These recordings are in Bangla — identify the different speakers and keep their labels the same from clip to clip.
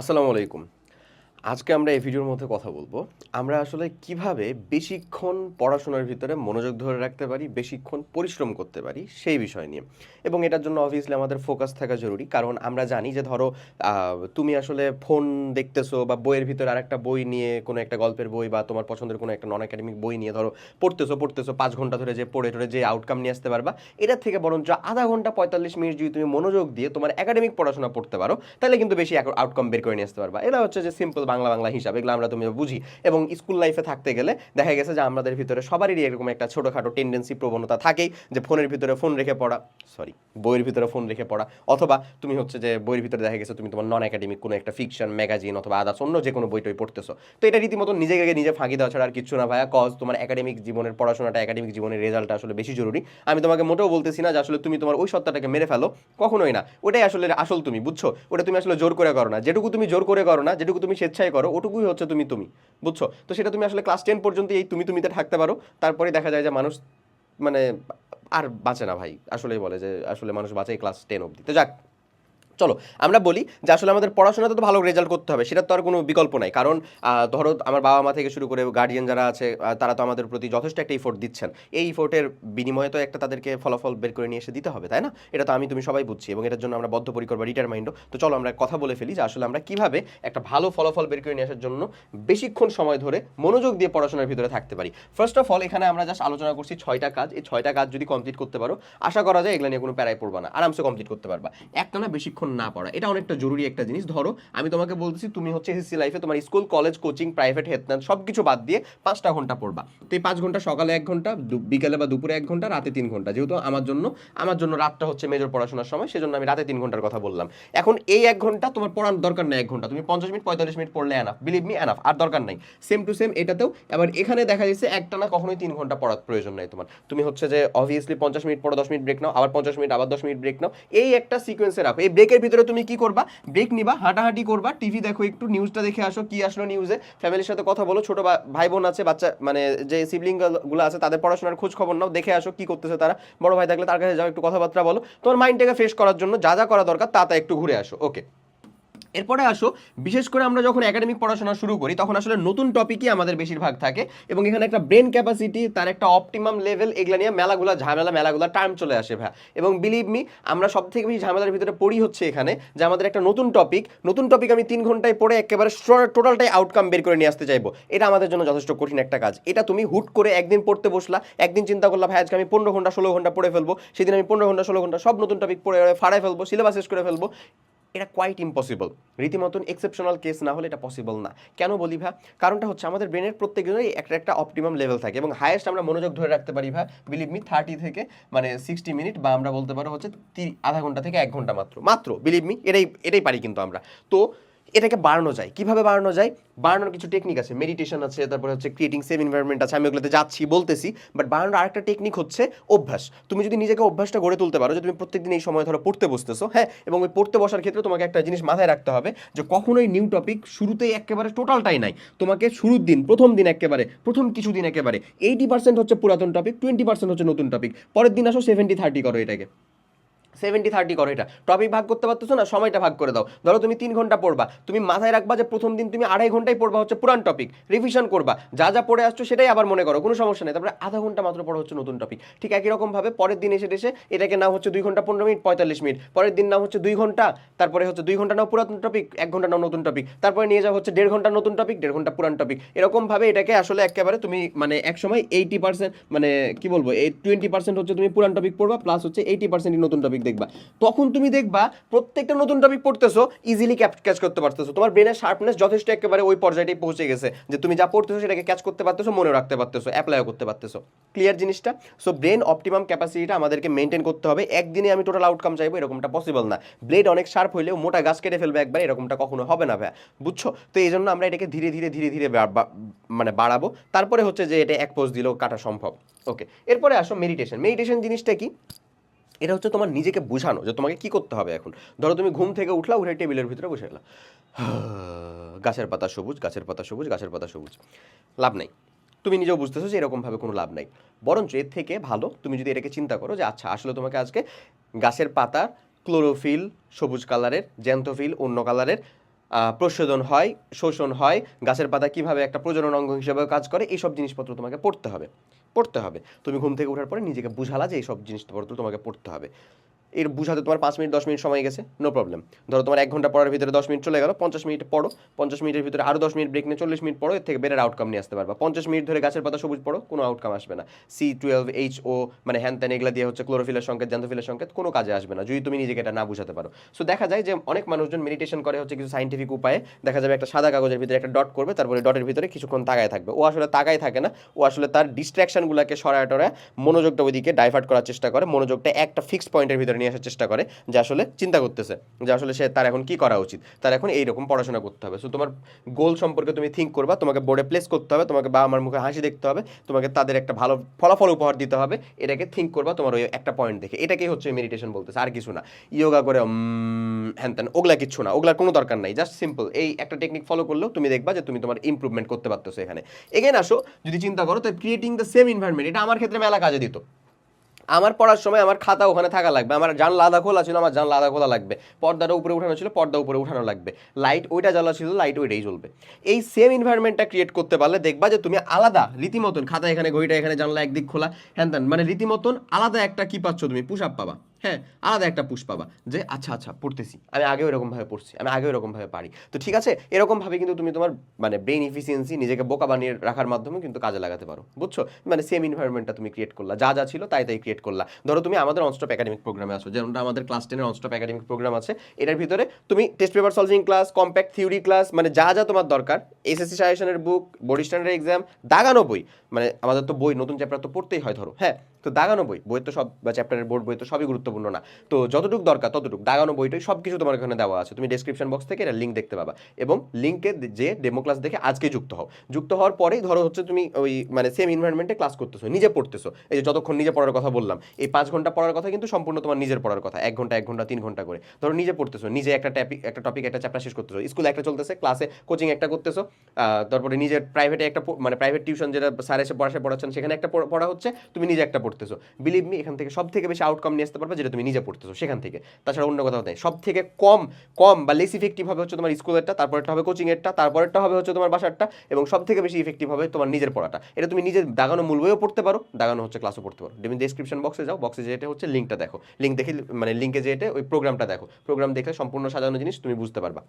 Speaker 1: আসসালামু আলাইকুম। আজকে আমরা এই ভিডিওর মধ্যে কথা বলব। আমরা আসলে কীভাবে বেশিক্ষণ পড়াশোনার ভিতরে মনোযোগ ধরে রাখতে পারি, বেশিক্ষণ পরিশ্রম করতে পারি, সেই বিষয় নিয়ে। এবং এটার জন্য অবভিয়াসলি আমাদের ফোকাস থাকা জরুরি। কারণ আমরা জানি যে ধরো তুমি আসলে ফোন দেখতেছো বা বইয়ের ভিতরে আরেকটা বই নিয়ে কোনো একটা গল্পের বই বা তোমার পছন্দের কোনো একটা নন একাডেমিক বই নিয়ে ধরো, পড়তেছো পড়তেছো, পাঁচ ঘণ্টা ধরে যে পড়ে টড়ে যে আউটকাম নিয়ে আসতে পারবা এটার থেকে বরঞ্চ আধা ঘণ্টা, পঁয়তাল্লিশ মিনিট যদি তুমি মনোযোগ দিয়ে তোমার একাডেমিক পড়াশোনা পড়তে পারো, তাহলে কিন্তু বেশি আউটকাম বের করে নিয়ে আসতে পারবা। এটা হচ্ছে যে সিম্পল বাংলা বাংলা হিসাব, এগুলো আমরা তুমি বুঝি। এবং স্কুল লাইফে থাকতে গেলে দেখা গেছে যে আমাদের ভিতরে সবারই এরকম একটা ছোটোখাটো টেন্ডেন্সি প্রবণতা থাকেই যে ফোনের ভিতরে ফোন রেখে পড়া সরি বইয়ের ভিতরে ফোন রেখে পড়া, অথবা তুমি হচ্ছে যে বইয়ের ভিতরে দেখা গেছে তুমি তোমার নন একাডেমিক কোনো একটা ফিকশন ম্যাগাজিন অথবা আদার্স অন্য যে কোনো বইটই পড়তেছো। তো এটা রীতিমতো নিজেকে নিজে ফাঁকি দেওয়া ছাড়া আর কিছু না ভাইয়া কজ তোমার একাডেমিক জীবনের পড়াশোনাটা একাডেমিক জীবনের রেজাল্টটা আসলে বেশি জরুরি। আমি তোমাকে মোটেও বলতেছি না যে আসলে তুমি তোমার ওই সত্তাটাকে মেরে ফেলো, কখনোই না। ওটাই আসলে আসল তুমি, বুঝছ? ওটা তুমি আসলে জোর করে করো না। যেটুকু তুমি জোর করে করো না, যেটুকু তুমি স্বেচ্ছায় করো, ওটুকুই হচ্ছে তুমি তুমি, বুঝছ? তো সেটা তুমি আসলে ক্লাস টেন পর্যন্ত এই তুমি, তুমিতে থাকতে পারো। তারপরে দেখা যায় যে মানুষ মানে আর বাঁচে না ভাই। আসলেই বলে যে, আসলে মানুষ বাঁচে ক্লাস টেন অবধি। তো যাক চলো, আমরা বলি যে আসলে আমাদের পড়াশোনাতে তো ভালো রেজাল্ট করতে হবে, সেটা তো আর কোনো বিকল্প নাই। কারণ ধরো আমার বাবা মা থেকে শুরু করে গার্ডিয়ান যারা আছে তারা তো আমাদের প্রতি যথেষ্ট একটা ইফোর্ট দিচ্ছেন। এই ইফোর্টের বিনিময়ে তো একটা তাদেরকে ফলাফল বের করে নিয়ে এসে দিতে হবে, তাই না? এটা তো আমি, তুমি সবাই বুঝছি এবং এটার জন্য আমরা বদ্ধপরিকর বা ডিটারমাইন্ডও তো চলো, আমরা কথা বলে ফেলি যে আসলে আমরা কীভাবে একটা ভালো ফলাফল বের করে নিয়ে আসার জন্য বেশিক্ষণ সময় ধরে মনোযোগ দিয়ে পড়াশোনার ভিতরে থাকতে পারি। ফার্স্ট অফ অল এখানে আমরা জাস্ট আলোচনা করছি ছয়টা কাজ। এই ছয়টা কাজ যদি কমপ্লিট করতে পারো, আশা করা যায় এগুলো নিয়ে কোনো প্যারায় পড়বা না। আরামসে কমপ্লিট করতে পারবা। একটা না বেশিক্ষণ না পড়া। এটা অনেকটা জরুরি একটা জিনিস। ধরো, আমি তোমাকে বলতেছি, তুমি হচ্ছে এসএসসি লাইফে তোমার school college coaching private health সব কিছু বাদ দিয়ে পাঁচটা ঘণ্টা পড়বা। তো এই পাঁচ ঘণ্টা সকালে এক ঘণ্টা বিকেলে বা দুপুরে এক ঘণ্টা, রাতে তিন ঘণ্টা। যেহেতু আমার জন্য আমার জন্য রাতটা হচ্ছে মেজর পড়াশোনার সময়, সেজন্য আমি রাতে তিন ঘণ্টার কথা বললাম। এখন এই এক ঘণ্টা তোমার পড়ার দরকার নেই এক ঘণ্টা। তুমি পঞ্চাশ মিনিট, পঁয়তাল্লিশ মিনিট পড়লে এনাফ বিলিভ মি এনাফ আর দরকার নাই। সেম টু সেম এটাতেও। এবার এখানে দেখা যাচ্ছে, একটা না কখনোই তিন ঘণ্টা পড়ার প্রয়োজন নাই তোমার। তুমি হচ্ছে যে অবভিয়াসলি পঞ্চাশ মিনিট পড়ো, দশ মিনিট ব্রেক নাও। আবার পঞ্চাশ মিনিট, আবার দশ মিনিট ব্রেক নাও। এই একটা সিকোয়েন্সে রাখো। এই ব্রেকের ভিতরে তুমি কি করবা? ব্রেক নিবা, হাঁটাহাঁটি করবা। টিভি দেখো, একটু নিউজটা দেখে আসো, কি আসলো নিউজে ফ্যামিলির সাথে কথা বলো, ছোট ভাই বোন আছে, বাচ্চা মানে যে সিবলিংগুলো আছে, তাদের পড়াশোনার খোঁজ খবর নাও, দেখে আসো কি করতেছে তারা। বড় ভাই থাকলে তার কাছে যাও, একটু কথাবার্তা বলো। তোমার মাইন্ডটাকে ফ্রেশ করার জন্য যা যা করা দরকার, তা তা একটু ঘুরে আসো। ওকে এরপরে আসো, বিশেষ করে আমরা যখন একাডেমিক পড়াশোনা শুরু করি, তখন আসলে নতুন টপিকই আমাদের বেশিরভাগ থাকে এবং এখানে একটা ব্রেন ক্যাপাসিটি তার একটা অপটিমাম লেভেল এগুলা নিয়ে মেলাগুলা, ঝামেলা, মেলাগুলা টার্ম চলে আসে ভাই। এবং বিলিভ মি আমরা সব থেকে বেশি ঝামেলার ভিতরে পড়ি হচ্ছে এখানে যে আমাদের একটা নতুন টপিক নতুন টপিক আমি তিন ঘন্টায় পড়ে একেবারে টোটালটাই আউটকাম বের করে নিয়ে আসতে চাইব। এটা আমাদের জন্য যথেষ্ট কঠিন একটা কাজ। এটা তুমি হুট করে একদিন পড়তে বসলা, একদিন চিন্তা করলা, ভাই, আজকে আমি পনেরো ঘণ্টা, ষোলো ঘণ্টা পড়ে ফেলব। সেদিন আমি পনেরো ঘণ্টা, ষোলো ঘণ্টা সব নতুন টপিক পড়ে ফাড়াই ফেলব সিলেবাস শেষ করে ফেলব। এটা কোয়াইট ইম্পসিবল রীতিমতন এক্সেপশনাল কেস না হলে এটা পসিবল না। কেন বলি ভা কারণটা হচ্ছে আমাদের ব্রেনের প্রত্যেকজনেরই একটা একটা অপটিমাম লেভেল থাকে এবং হায়েস্ট আমরা মনোযোগ ধরে রাখতে পারি ভা বিলিভ মি থার্টি থেকে মানে সিক্সটি মিনিট বা আমরা বলতে পারো হচ্ছে আধা ঘণ্টা থেকে এক ঘণ্টা মাত্র। মাত্র বিলিভ মি এটাই এটাই পারি কিন্তু আমরা। তো এটাকে বাড়ানো যায়। কীভাবে বাড়ানো যায়? বাড়ানোর কিছু টেকনিক আছে। মেডিটেশন আছে, তারপরে হচ্ছে ক্রিয়েটিং সেভ এনভায়রনমেন্ট আছে, আমি ওগুলোতে যাচ্ছি, বলতেছি বাট বাড়ানোর আরেকটা টেকনিক হচ্ছে অভ্যাস। তুমি যদি নিজেকে অভ্যাসটা গড়ে তুলতে পারো, যে তুমি প্রত্যেকদিন এই সময় ধরো পড়তে বসতেছো হ্যাঁ এবং ওই পড়তে বসার ক্ষেত্রে তোমাকে একটা জিনিস মাথায় রাখতে হবে, যে কখনোই নিউ টপিক শুরুতেই একেবারে টোটালটাই নাই। তোমাকে শুরুর দিন, প্রথম দিন একেবারে, প্রথম কিছু দিন একেবারে এইটি পার্সেন্ট হচ্ছে পুরাতন টপিক টোয়েন্টি পার্সেন্ট হচ্ছে নতুন টপিক পরের দিন আসো সেভেন্টি থার্টি করো এটাকে। সেভেন্টি থার্টি করো এটা। টপিক ভাগ করতে পারতেছো না, সময়টা ভাগ করে দাও। ধরো তুমি তিন ঘণ্টা পড়বা। তুমি মাথায় রাখবা যে প্রথম দিন তুমি আড়াই ঘন্টাই পড়বা হচ্ছে পুরান টপিক রিভিশন করবা। যা যা পড়ে আসছো সেটাই আবার মনে করো, কোনো সমস্যা নেই। তারপরে আধা ঘণ্টা মাত্র পড়া হচ্ছে নতুন টপিক ঠিক একই রকমভাবে পরের দিন এসে এসে এটাকে নাও হচ্ছে দুই ঘণ্টা পনেরো মিনিট, পঁয়তাল্লিশ মিনিট। পরের দিন নাও হচ্ছে দুই ঘণ্টা, তারপরে হচ্ছে দুই ঘণ্টা নাও পুরাতন টপিক এক ঘণ্টা নাও নতুন টপিক তারপরে নিয়ে যাও হচ্ছে দেড় ঘণ্টা নতুন টপিক দেড় ঘণ্টা পুরান টপিক এরকমভাবে এটাকে আসলে একেবারে তুমি মানে এক সময় এইটি পার্সেন্ট মানে কি বলব, এই টোয়েন্টি পার্সেন্ট হচ্ছে তুমি পুরান টপিক পড়বা প্লাস হচ্ছে এইটি পার্সেন্ট নতুন টপিক দেখবা। তখন তুমি দেখবা প্রত্যেকটা নতুন টপিক পড়তেছো ইজিলি ক্যাচ করতে পারতেছো। তোমার ব্রেনের শার্পনেস যথেষ্ট একেবারে ওই পর্যায়েটাই পৌঁছে গেছে যে তুমি যা পড়তেছো সেটাকে ক্যাচ করতে পারতেছো, মনে রাখতে পারতেছো অ্যাপ্লাইও করতে পারতেছো। ক্লিয়ার জিনিসটা? সো ব্রেন অপটিমাম ক্যাপাসিটিটা আমাদেরকে মেনটেন করতে হবে। একদিনে আমি টোটাল আউটকাম চাইব, এরকমটা পসিবল না। ব্লেড অনেক শার্প হইলেও মোটা গাছ কেটে ফেলবে একবার, এরকমটা কখনো হবে না ভাই বুঝছ? তো এই জন্য আমরা এটাকে ধীরে ধীরে ধীরে ধীরে মানে বাড়াবো। তারপরে হচ্ছে যে এটা এক পোস্ট দিলেও কাটা সম্ভব। ওকে এরপরে আসো মেডিটেশন মেডিটেশন জিনিসটা কি? এটা হচ্ছে তোমার নিজেকে বোঝানো যে তোমাকে কি করতে হবে এখন। ধরো তুমি ঘুম থেকে উঠলা, উঠে টেবিলের ভিতরে বসে গেলা। গাছের পাতা সবুজ, গাছের পাতা সবুজ, গাছের পাতা সবুজ। লাভ নাই। তুমি নিজেও বুঝতেছো যে এরকমভাবে কোনো লাভ নাই। বরঞ্চ এর থেকে ভালো তুমি যদি এটাকে চিন্তা করো যে আচ্ছা আসলে তোমাকে আজকে গাছের পাতা ক্লোরোফিল সবুজ কালারের জ্যান্থোফিল অন্য কালারের প্রশোধন হয়, শোষণ হয়, গাছের পাতা কীভাবে একটা প্রজনন অঙ্গ হিসেবে কাজ করে এইসব জিনিসপত্র তোমাকে পড়তে হবে। পড়তে হবে। তুমি ঘুম থেকে ওঠার পরে নিজেকে বুঝালা যে এইসব জিনিস তোমাকে পড়তে হবে। এর বুঝাতে তোমার পাঁচ মিনিট, দশ মিনিট সময় গেছে নো প্রবলেম ধরো তোমার এক ঘণ্টা পড়ার ভিতরে দশ মিনিট চলে গেল, পঞ্চাশ মিনিট পড়ো, পঞ্চাশ মিনিটের ভিতরে আরও দশ মিনিট ব্রেক নিয়ে চল্লিশ মিনিট পড়ো, এর থেকে বেটার আউটকাম নিয়ে আসতে পারবা। পঞ্চাশ মিনিট ধরে গাছের পাতা সবুজ পড়ো, কোনো আউটকাম আসবে না। সি টুয়েলভ এইচ ও মানে হ্যান ত্যান এগুলা দিয়ে হচ্ছে ক্লোরোফিলের সংকেত জ্যান্থোফিলের সংকেত, কোনো কাজে আসবে না, যদি তুমি নিজেকে এটা না বুঝাতে পারো। সো দেখা যায় যে অনেক মানুষজন মেডিটেশন করে হচ্ছে কিছু সাইন্টিফিক উপায়ে, দেখা যাবে একটা সাদা কাগজের ভিতরে একটা ডট করবে, তারপরে ডটের ভিতরে কিছুক্ষণ তাকায় থাকবে। ও আসলে তাকায় থাকে না, ও আসলে তার ডিস্ট্রাকশনগুলোকে সরায় টরায় মনোযোগটা ওইদিকে ডাইভার্ট করার চেষ্টা করে, মনোযোগটা একটা ফিক্সড পয়েন্টের ভিতরে নিয়ে আসার চেষ্টা করে যে আসলে চিন্তা করতেছে যে আসলে সে তার এখন কি করা উচিত? তার এখন এইরকম পড়াশোনা করতে হবে। সো তোমার গোল সম্পর্কে তুমি থিঙ্ক করবা, তোমাকে বোর্ডে প্লেস করতে হবে, তোমাকে বা আমার মুখে হাসি দেখতে হবে, তোমাকে তাদের একটা ভালো ফলাফল উপহার দিতে হবে, এটাকে থিঙ্ক করবা তোমার ওই একটা পয়েন্ট দেখে। এটাকেই হচ্ছে মেডিটেশন বলতেছে, আর কিছু না। ইয়োগা করে হ্যান ত্যান, ওগুলা কিচ্ছু না। ওগুলার কোনো দরকার নাই জাস্ট সিম্পল এই একটা টেকনিক ফলো করলেও তুমি দেখবা যে তুমি তোমার ইমপ্রুভমেন্ট করতে পারতেছো এখানে। এগেন আসো, যদি চিন্তা করো তো ক্রিয়েটিং দ্য সেম ইনভারমেন্ট এটা আমার ক্ষেত্রে মেলা কাজে দিত। আমার পড়ার সময় আমার খাতা ওখানে থাকা লাগবে। আমার জানলা লাদা খোলা ছিল, আমার জানলা লাদা খোলা লাগবে। পর্দাটা উপরে উঠানো ছিল, পর্দা উপরে উঠানো লাগবে। লাইট ওইটা জ্বালা ছিল লাইট ওইটাই জ্বলবে। এই সেম ইনভায়রনমেন্টটা ক্রিয়েট করতে পারলে দেখবা যে তুমি আলাদা রীতিমতন, খাতা এখানে, ঘড়িটা এখানে, জানলা একদিক খোলা, হ্যান মানে রীতিমতন আলাদা একটা কী পাচ্ছ তুমি? পুশ আপ পাবা। হ্যাঁ আলাদা একটা পুশ পাবা। যে আচ্ছা আচ্ছা পড়তেছি। আমি আগেও এরকমভাবে পড়ছি, আমি আগেও এরকমভাবে পারি। তো ঠিক আছে, এরকমভাবে কিন্তু তুমি তোমার মানে ব্রেন ইফিসিয়েন্সি নিজেকে বোকা বানিয়ে রাখার মাধ্যমে কিন্তু কাজে লাগাতে পারো। বুঝছ? মানে সেম ইনভায়রনমেন্টটা তুমি ক্রিয়েট করলা। যা যা ছিল তাই তাই ক্রিয়েট করলা। ধরো তুমি আমাদের অনস্টপ একাডেমিক প্রোগ্রামে আছো, যেমনটা আমাদের ক্লাস টেনের অনস্টপ একাডেমিক প্রোগ্রাম আছে, এটার ভিতরে তুমি test paper solving class compact theory class মানে যা যা তোমার দরকার এসএসসি সাজেশনের বুক বোর্ড স্ট্যান্ডার্ড এক্সাম দাগানো বই। মানে আমাদের তো বই, নতুন চ্যাপ্টার তো পড়তেই হয়, ধরো হ্যাঁ? তো দাগানো বই বই তো সব, বা চ্যাপ্টারের বোর্ড বই তো সবই গুরুত্বপূর্ণ না। তো যতটুকু দরকার ততটুকু। দাগানো বইটাই সব কিছু তোমার এখানে দেওয়া আছে। তুমি ডেসক্রিপশন বক্স থেকে এটা লিঙ্ক দেখতে পাবা। এবং লিঙ্কে যে ডেমো ক্লাস দেখে আজকে যুক্ত হও। যুক্ত হওয়ার পরেই ধরো হচ্ছে তুমি ওই মানে সেম ইনভারনমেন্টে ক্লাস করতেছো, নিজে পড়তেছো। এই যে যতক্ষণ নিজে পড়ার কথা বললাম, এই পাঁচ ঘণ্টা পড়ার কথা কিন্তু সম্পূর্ণ তোমার নিজের পড়ার কথা। এক ঘণ্টা এক ঘণ্টা, তিন ঘণ্টা করে। ধরো নিজে পড়তেছো, নিজে একটা টপিক একটা টপিক একটা চ্যাপ্টার শেষ করতেছো। স্কুলে একটা চলতেছে ক্লাসে কোচিং একটা করতেছো তারপরে নিজের প্রাইভেটে একটা মানে প্রাইভেট টিউশন যেটা স্যার এসে পড়াশে পড়াচ্ছেন, সেখানে একটা পড়া হচ্ছে, তুমি নিজে একটা পড়তেছো। বিলিভ মি এখান থেকে সব থেকে বেশি আউটকাম নিয়ে আসতে পারবে যেটা তুমি নিজে পড়তেছো সেখান থেকে। তাছাড়া অন্য কথা নেই। সব থেকে কম কম বা লেস ইফেক্টিভ হবে হচ্ছে তোমার স্কুলেরটা তারপরেরটা হবে কোচিংয়েরটা তারপরেরটা হবে হচ্ছে তোমার বাসারটা এবং সব থেকে বেশি ইফেক্টিভ হবে তোমার নিজের পড়াটা। এটা তুমি নিজের দাগানো মূল বইও পড়তে পারো, দাগানো হচ্ছে ক্লাসও পড়তে পারো। তুমি ডেসক্রিপশন বক্সে যাও বক্সে যেটা হচ্ছে লিঙ্কটা দেখো। লিঙ্ক দেখে মানে লিঙ্কে যেটা ওই প্রোগ্রামটা দেখো। প্রোগ্রাম দেখে সম্পূর্ণ সাজানো জিনিস তুমি বুঝতে পারবা।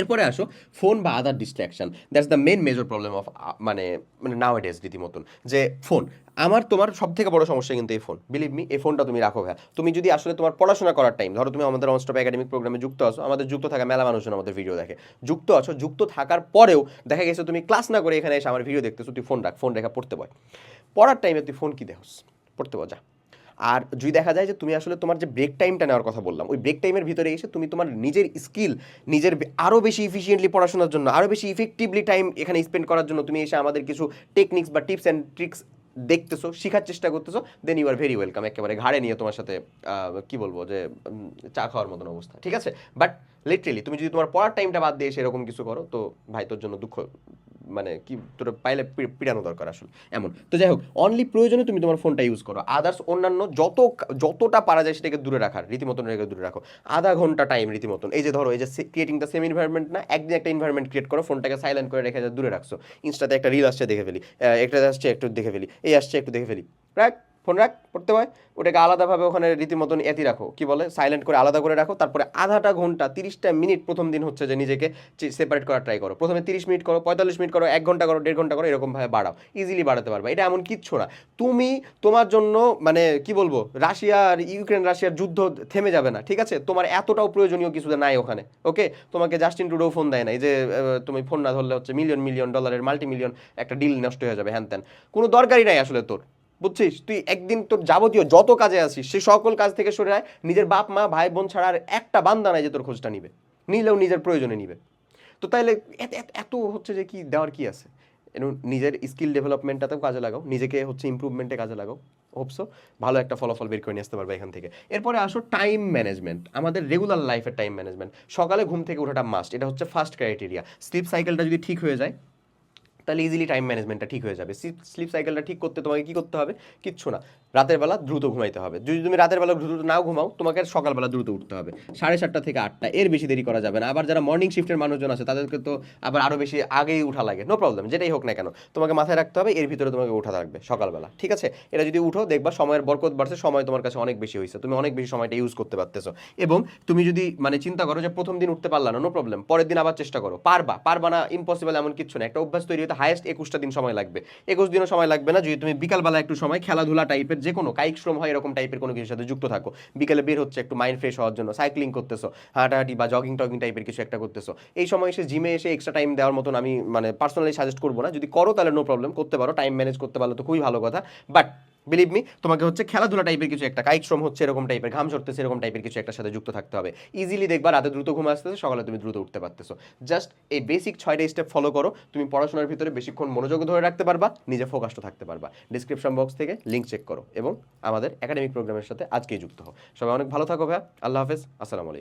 Speaker 1: এরপরে আসো ফোন বা other distraction that's the main major problem of মানে মানে নাও এট রীতিমতন, যে ফোন আমার তোমার সব থেকে বড় সমস্যা কিন্তু এই ফোন বিলিভ মি এই ফোনটা তুমি রাখো ভাই তুমি যদি আসলে তোমার পড়াশোনা করার টাইম ধরো তুমি আমাদের অনস্টপ একাডেমিক প্রোগ্রামে যুক্ত আছো, আমাদের যুক্ত থাকা মেলা মানুষজন আমাদের ভিডিও দেখে। যুক্ত আছো, যুক্ত থাকার পরেও দেখা গেছে তুমি ক্লাস না করে এখানে এসে আমার ভিডিও দেখতেছো, তুই ফোন রাখ ফোন রেখা পড়তে বয়। পড়ার টাইমে তুই ফোন কি দেখোস? পড়তে যা। আর যদি দেখা যায় যে তুমি আসলে তোমার যে ব্রেক টাইমটা নেওয়ার কথা বললাম, ওই ব্রেক টাইমের ভিতরে এসে তুমি তোমার নিজের স্কিল নিজের আরও বেশি ইফিসিয়েন্টলি পড়াশোনার জন্য আরও বেশি ইফেক্টিভলি টাইম এখানে স্পেন্ড করার জন্য তুমি এসে আমাদের কিছু টেকনিক্স বা টিপস অ্যান্ড ট্রিক্স দেখতেছো, শেখার চেষ্টা করতেছো then you are very welcome একেবারে ঘাড়ে নিয়ে তোমার সাথে কি বলব যে চা খাওয়ার মতন অবস্থা, ঠিক আছে? বাট লিটারেলি তুমি যদি তোমার পড়ার টাইমটা বাদ দিয়ে এসে এরকম কিছু করো, তো ভাই তোর জন্য দুঃখ মানে কি, তোর পাইলে পিড়ানো দরকার আসলে, এমন। তো যাই হোক অনলি প্রয়োজনে তুমি তোমার ফোনটা ইউজ করো। আদার্স অন্যান্য যত যতটা পারা যায় সেটাকে দূরে রাখার রীতিমতন রেখে দূরে রাখো। আধা ঘণ্টা টাইম রীতিমতন। এই যে ধরো, এই যে ক্রিয়েটিং দ্য সেম ইনভারমেন্ট না, একদিন একটা ইনভারমেন্ট ক্রিয়েট করো ফোনটাকে সাইলেন্ট করে রেখে দূরে রাখছো। ইনস্টাতে একটা রিল আসছে, দেখে ফেলি। একটা আসছে, একটু দেখে ফেলি। এই আসছে, একটু দেখে ফেলি। রাখ ফোন রাখ, পড়তে হয়। ওটাকে আলাদাভাবে ওখানে রীতিমতন এতি রাখো। কি বলে? সাইলেন্ট করে আলাদা করে রাখো। তারপরে আধাটা ঘণ্টা, তিরিশটা মিনিট প্রথম দিন হচ্ছে যে নিজেকে সেপারেট করার ট্রাই করো। প্রথমে তিরিশ মিনিট করো, পঁয়তাল্লিশ মিনিট করো, এক ঘণ্টা করো, দেড় ঘণ্টা করো এরকমভাবে বাড়াও। ইজিলি বাড়াতে পারবে। এটা এমন কিচ্ছু না। তুমি তোমার জন্য মানে কি বলব? রাশিয়া আর ইউক্রেন, রাশিয়ার যুদ্ধ থেমে যাবে না, ঠিক আছে? তোমার এতটাও প্রয়োজনীয় কিছু নাই ওখানে ওকে তোমাকে জাস্টিন টুডো ফোন দেয় নাই যে তুমি ফোন না ধরলে হচ্ছে মিলিয়ন মিলিয়ন ডলারের মাল্টি মিলিয়ন একটা ডিল নষ্ট হয়ে যাবে, হ্যান ত্যান। কোনো দরকারই নাই আসলে তোর। বুঝছিস? তুই একদিন তোর যাবতীয় যত কাজে আসিস, সে সকল কাজ থেকে সরে আয়। নিজের বাপ, মা, ভাই, বোন ছাড়া আর একটা বান্দা নাই যে তোর খোঁজটা নিবে। নিলেও নিজের প্রয়োজনে নিবে। তো তাইলে এত হচ্ছে যে কি দেওয়ার কি আছে? নিজের স্কিল ডেভেলপমেন্টটাতেও কাজে লাগাও, নিজেকে হচ্ছে ইমপ্রুভমেন্টে কাজে লাগাও হোপসো ভালো একটা ফলাফল বের করে নিয়ে আসতে পারবে এখান থেকে। এরপরে আসো টাইম ম্যানেজমেন্ট আমাদের রেগুলার লাইফের টাইম ম্যানেজমেন্ট সকালে ঘুম থেকে ওঠাটা মাস্ট এটা হচ্ছে ফার্স্ট ক্রাইটেরিয়া স্লিপ সাইকেলটা যদি ঠিক হয়ে যায় তাহলে ইজিলি টাইম ম্যানেজমেন্টটা ঠিক হয়ে যাবে। স্লিপ সাইকেলটা ঠিক করতে তোমাকে কি করতে হবে? কিচ্ছু না। রাতের বেলা দ্রুত ঘুমাইতে হবে। যদি তুমি রাতের বেলা দ্রুত নাও ঘুমাও, তোমাকে সকালবেলা দ্রুত উঠতে হবে। সাড়ে সাতটা থেকে আটটা, এর বেশি দেরি করা যাবে না। আবার যারা মর্নিং শিফটের মানুষজন আছে, তাদেরকে তো আবার আরও বেশি আগেই উঠা লাগে। নো প্রবলেম যেটাই হোক না কেন। তোমাকে মাথায় রাখতে হবে, এর ভিতরে তোমাকে উঠা থাকবে সকালবেলা, ঠিক আছে? এটা যদি উঠো, দেখবা সময়ের বরকত বাড়ছে, সময় তোমার কাছে অনেক বেশি হয়েছে তুমি অনেক বেশি সময়টা ইউজ করতে পারতেছো। এবং তুমি যদি মানে চিন্তা করো যে প্রথম দিন উঠতে পারলা না নো প্রবলেম পরের দিন আবার চেষ্টা করো। পারবা পারবা না ইম্পসিবল এমন কিছু না। একটা অভ্যাস তৈরি হতে হায়েস্ট একুশটা দিন সময় লাগবে। একুশ দিনও সময় লাগবে না, যদি তুমি বিকালবেলা একটু সময় খেলাধুলা টাইপের যে কোনো কায়িক শ্রম হয় এরকম টাইপের কোনো কিছুর সাথে যুক্ত থাকো। বিকেলে বের হচ্ছে, একটু মাইন্ড ফ্রেশ হওয়ার জন্য সাইক্লিং করতেছো, হাঁটাহাঁটি বা জগিং টগিং টাইপের কিছু একটা করতেছো। এই সময় এসে জিমে এসে এক্সট্রা টাইম দেওয়ার মতন আমি মানে পার্সোনালি সাজেস্ট করব না। যদি করো তাহলে নো প্রবলেম করতে পারো টাইম ম্যানেজ করতে পারলে তো খুবই ভালো কথা বাট বিলিভ মি তোমাকে হচ্ছে খেলাধুলা টাইপের কিছু একটা, কায়িক শ্রম হচ্ছে এরকম টাইপের ঘাম ঝরতেছে এরকম টাইপের কিছু একটা সাথে যুক্ত থাকতে হবে। ইজিলি দেখবা রাতে দ্রুত ঘুম আসতেছে, সকালে তুমি দ্রুত উঠতে পারতেছো। জাস্ট এই বেসিক ছয়টা স্টেপ ফলো করো, তুমি পড়াশোনার ভিতরে বেশিক্ষণ মনোযোগ ধরে রাখতে পারবা, নিজে ফোকাসটা থাকতে পারবা। ডিসক্রিপশন বক্স থেকে লিঙ্ক চেক করো এবং আমাদের একাডেমিক প্রোগ্রামের সাথে আজকেই যুক্ত হও। সবাই অনেক ভালো থাকো ভাইয়া, আল্লাহ হাফেজ, আসসালামু আলাইকুম।